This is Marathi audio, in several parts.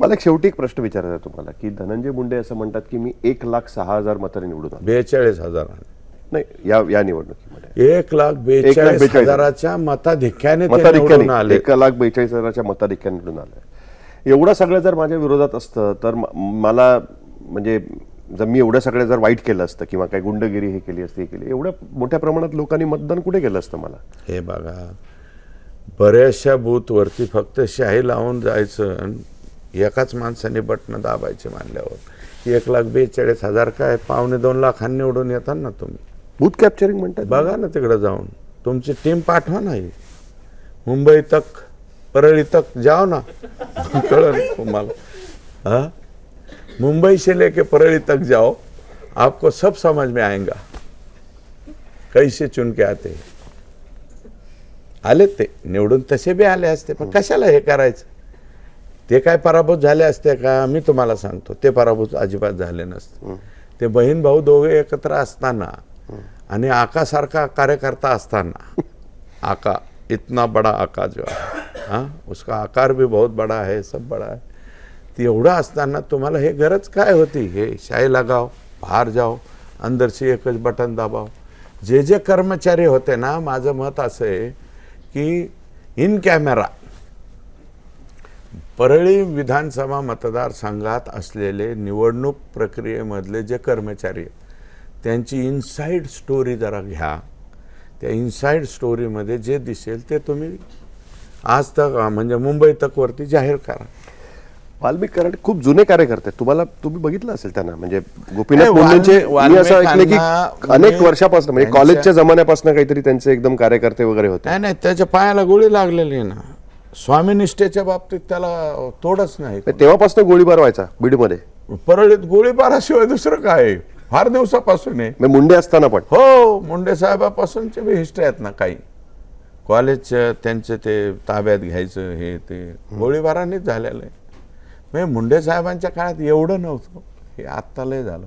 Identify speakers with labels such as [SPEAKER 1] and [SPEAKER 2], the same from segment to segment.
[SPEAKER 1] मला एक शेवटी एक प्रश्न विचारायचा आहे तुम्हाला की धनंजय मुंडे असं म्हणतात की मी एक लाख सहा हजार मतांनी निवडून आलो.
[SPEAKER 2] बेचाळीस हजार.
[SPEAKER 1] नाही या या निवडणुकीमध्ये.
[SPEAKER 2] एक लाख बेचाळीस
[SPEAKER 1] बेचाळीस.
[SPEAKER 2] हजाराच्या मताधिक्याने ते
[SPEAKER 1] मताधिक्याने
[SPEAKER 2] निवडून आले.
[SPEAKER 1] एक लाख बेचाळीस हजाराच्या मताधिक्याने निवडून आलं. एवढं सगळं जर माझ्या विरोधात असतं तर म- मला म्हणजे जर मी एवढं सगळं जर वाईट केलं असतं किंवा काही गुंडगिरी हे केली असती हे केली एवढ्या मोठ्या प्रमाणात लोकांनी मतदान कुठे केलं असतं मला?
[SPEAKER 2] हे बघा बऱ्याचशा बूथवरती फक्त शाही लावून जायचं आणि एकाच माणसाने बटणं दाबायचे मानल्यावर. एक लाख बेचाळीस हजार काय? पावणे दोन लाखांनी निवडून येतात ना तुम्ही.
[SPEAKER 1] बूथ कॅप्चरिंग म्हणतात.
[SPEAKER 2] बघा ना तिकडे जाऊन. तुमची टीम पाठवा नाही मुंबई तक परळी तक जाओ ना. कळलं तुम्हाला. हाँ? मुंबई से लेके परळी तक जाओ. आपको सब समझ में आएगा. कैसे चुन के आते. आले ते. निवडून तसे बी आले असते. पण कशाला हे करायचं? ते काय पराभूत झाले असते का? मी तुम्हाला सांगतो. ते पराभूत अजिबात झाले नसते. ते बहीण भाऊ दोघे एकत्र असताना आणि आकासारखा कार्यकर्ता असताना आका इतना बड़ा आका जो है हाँ? उसका आकार भी बहुत बड़ा है सब बड़ा है. ते एवढं असताना तुम्हाला हे गरज काय होती? हे शाही लगाव बाहेर जाओ अंदर से एकच बटन दाबाव. जे जे कर्मचारी होते ना माझं मत असं आहे की इन कॅमेरा परळी विधानसभा मतदारसंघात असलेले निवडणूक प्रक्रियेमधले जे कर्मचारी आहेत, त्यांची इनसाईड स्टोरी जरा घ्या. त्या इनसाईड स्टोरीमध्ये जे दिसेल ते तुम्ही आज तक म्हणजे मुंबई तकवरती जाहीर करा.
[SPEAKER 1] वाल्मिक कराड खूप जुने कार्यकर्ते. तुम्हाला तुम्ही बघितलं असेल त्यांना म्हणजे गोपीनाथ मुंडेंचे असं ऐकलं की अनेक
[SPEAKER 2] मी
[SPEAKER 1] वर्षापासून म्हणजे कॉलेजच्या जमान्यापासून काहीतरी त्यांचे एकदम कार्यकर्ते वगैरे होते.
[SPEAKER 2] नाही त्याच्या पायाला गोळी लागलेली आहे ना. स्वामीनिष्ठेच्या बाबतीत त्याला तोडच नाही.
[SPEAKER 1] तेव्हापासून गोळीबार व्हायचा बीडमध्ये.
[SPEAKER 2] परळीत गोळीबाराशिवाय दुसरं काय? फार दिवसापासून आहे.
[SPEAKER 1] म्हणजे मुंडे असताना पण.
[SPEAKER 2] हो मुंडे साहेबापासूनचे बी हिस्ट्री आहेत ना काही. कॉलेजच्या त्यांचे ते ताब्यात घ्यायचं हे ते. गोळीबारानेच झालेलं आहे. म्हणजे मुंडे साहेबांच्या काळात एवढं नव्हतं. हे आत्ता लय झालं.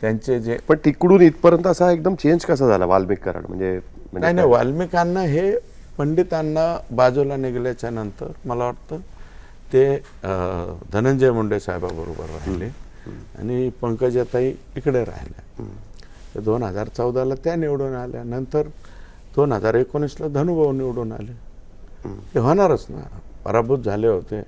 [SPEAKER 2] त्यांचे जे
[SPEAKER 1] पण तिकडून इथपर्यंत असा एकदम चेंज कसा झाला वाल्मिक कराड म्हणजे म्हणजे
[SPEAKER 2] नाही नाही वाल्मिकांना हे पंडितांना बाजूला निघाल्याच्या नंतर मला वाटतं ते धनंजय मुंडे साहेबाबरोबर राहिले. आणि पंकजाताई इकडे राहिल्या. तर दोन हजार चौदाला त्या निवडून आल्या. नंतर दोन हजार एकोणीसला धनुभाऊ निवडून आले. ते होणारच ना. पराभूत झाले होते.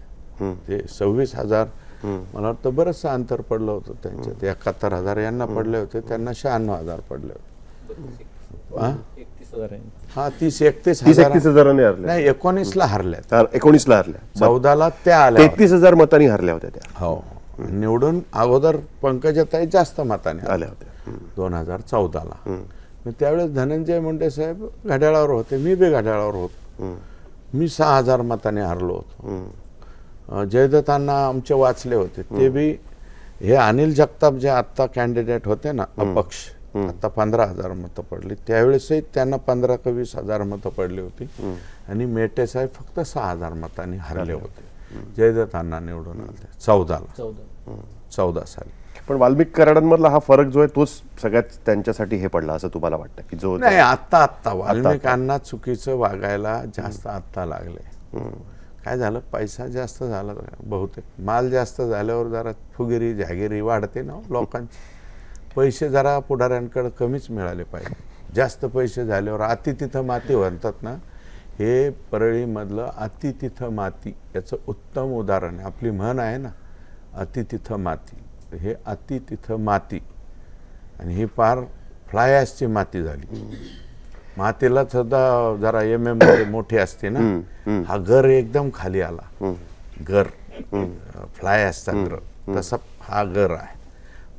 [SPEAKER 2] ते सव्वीस हजार. मला वाटतं बरंचसं अंतर पडलं होतं त्यांच्या ते एकाहत्तर हजार यांना पडले होते. त्यांना शहाण्णव हजार पडले होते. हा?
[SPEAKER 3] एकतीस हजार आहे.
[SPEAKER 2] हा तीस एकतीस
[SPEAKER 1] तीस
[SPEAKER 2] हजार
[SPEAKER 1] एकतीस हजारांनी हरल्या.
[SPEAKER 2] नाही एकोणीसला हरल्यात.
[SPEAKER 1] तर एकोणीसला हरल्या.
[SPEAKER 2] चौदाला त्या आल्या होत्या.
[SPEAKER 1] तेहतीस हजार मतांनी हरल्या होत्या त्या.
[SPEAKER 2] हो. निवडून अगोदर पंकजाताई जास्त मताने आल्या.
[SPEAKER 1] आल्या होत्या.
[SPEAKER 2] दोन हजार चौदाला. मग त्यावेळेस धनंजय मुंडे साहेब घड्याळावर होते. मी बी घड्याळावर होतो. मी सहा हजार मताने हरलो होतो. अं, जयदत्तांना आमचे वाचले होते. ते बी हे अनिल जगताप जे आत्ता कॅन्डिडेट होते ना अपक्ष. आता पंधरा हजार मतं पडली. त्यावेळेसही त्यांना पंधरा का वीस हजार मतं पडली होती. आणि मेटे साहेब फक्त सहा हजार मतांनी हरले होते. जयदत्तांना निवडून आले. चौदाला.
[SPEAKER 3] चौदा.
[SPEAKER 2] साली.
[SPEAKER 1] पण वाल्मिक कराडांमधला हा फरक जो आहे तोच सगळ्यात त्यांच्यासाठी हे पडला असं तुम्हाला वाटतं की जो
[SPEAKER 2] नाही आत्ता आत्ता. वाल्मिकांना चुकीचं वागायला जास्त आत्ता लागले. काय झालं? पैसा जास्त झाला बहुतेक. माल जास्त झाल्यावर जरा फुगिरी जहागिरी वाढते ना लोकांची. पैसे जरा पुढाऱ्यांकडे कमीच मिळाले पाहिजे. जास्त पैसे झाल्यावर अति तिथं माती म्हणतात ना हे परळीमधलं अति तिथं माती याचं उत्तम उदाहरण आहे. आपली म्हण आहे ना अति तिथं माती. हे अति तिथं माती. आणि ही फार फ्लाय ॲशची माती झाली. मातीला सुद्धा जरा एम एममध्ये मोठी असते ना हा गर एकदम खाली आला. गर फ्लाय ॲशचा गर. तसा हा गर आहे.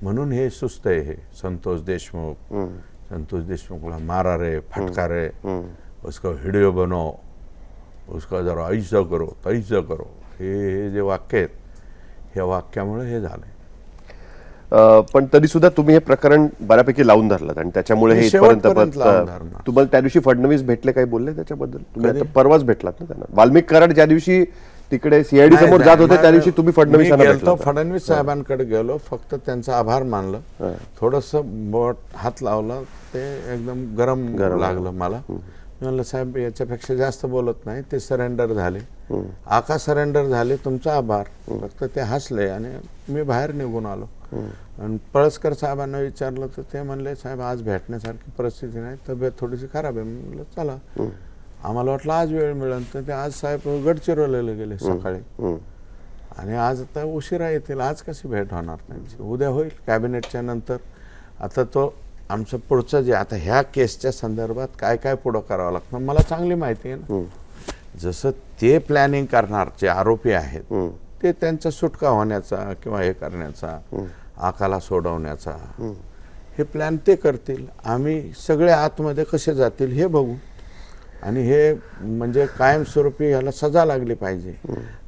[SPEAKER 2] म्हणून हे सुस्त आहे हे. संतोष देशमुख. संतोष देशमुखला मारा रे फटका रे. उसका व्हिडिओ बनव. उसका जरा ऐसा करो तैसा करो. हे हे जे वाक्य आहेत ह्या वाक्यामुळे हे झालंय.
[SPEAKER 1] अं, पण तरी सुद्धा तुम्ही हे प्रकरण बऱ्यापैकी लावून धरलं आणि त्याच्यामुळे हे. तुम्हाला त्या दिवशी फडणवीस भेटले काही बोलले त्याच्याबद्दल? तुम्ही परवाच भेटलात ना त्यांना. वाल्मिक कराड ज्या दिवशी तिकडे सीआयडी समोर जात होते त्या दिवशी तुम्ही फडणवीसांना भेटला होता.
[SPEAKER 2] फडणवीस साहेबांकडे गेलो फक्त त्यांचा आभार मानलं. थोडस बोट हात लावला ते एकदम गरम लागलं मला. मी म्हणलं साहेब याच्यापेक्षा जास्त बोलत नाही ते सरेंडर झाले. आका सरेंडर झाले तुमचा आभार. फक्त ते हसले आणि मी बाहेर निघून आलो. आणि पळसकर साहेबांना विचारलं तर ते म्हणले साहेब आज भेटण्यासारखी परिस्थिती नाही तब्येत थोडीशी खराब आहे. मी म्हणलं चला. आम्हाला वाटलं आज वेळ मिळेल. तर ते आज साहेब गडचिरोलीला गेले सकाळी. आणि आज आता उशिरा येतील. आज कशी भेट होणार त्यांची? उद्या होईल कॅबिनेटच्या नंतर. आता तो आमचं पुढचं जे आता ह्या केसच्या संदर्भात काय काय पुढं करावं लागतं मला चांगली माहिती आहे ना. जसं ते प्लॅनिंग करणार जे आरोपी आहेत. ते त्यांचा सुटका होण्याचा किंवा हे करण्याचा आकाला सोडवण्याचा हे प्लॅन ते करतील. आम्ही सगळे आतमध्ये कसे जातील हे बघू. आणि हे म्हणजे कायमस्वरूपी ह्याला सजा लागली पाहिजे.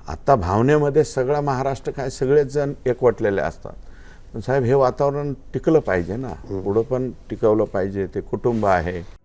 [SPEAKER 2] आता भावनेमध्ये सगळा महाराष्ट्र काय सगळेच जण एकवटलेले असतात. पण साहेब हे वातावरण टिकलं पाहिजे ना. पुढं पण टिकवलं पाहिजे. ते कुटुंब आहे.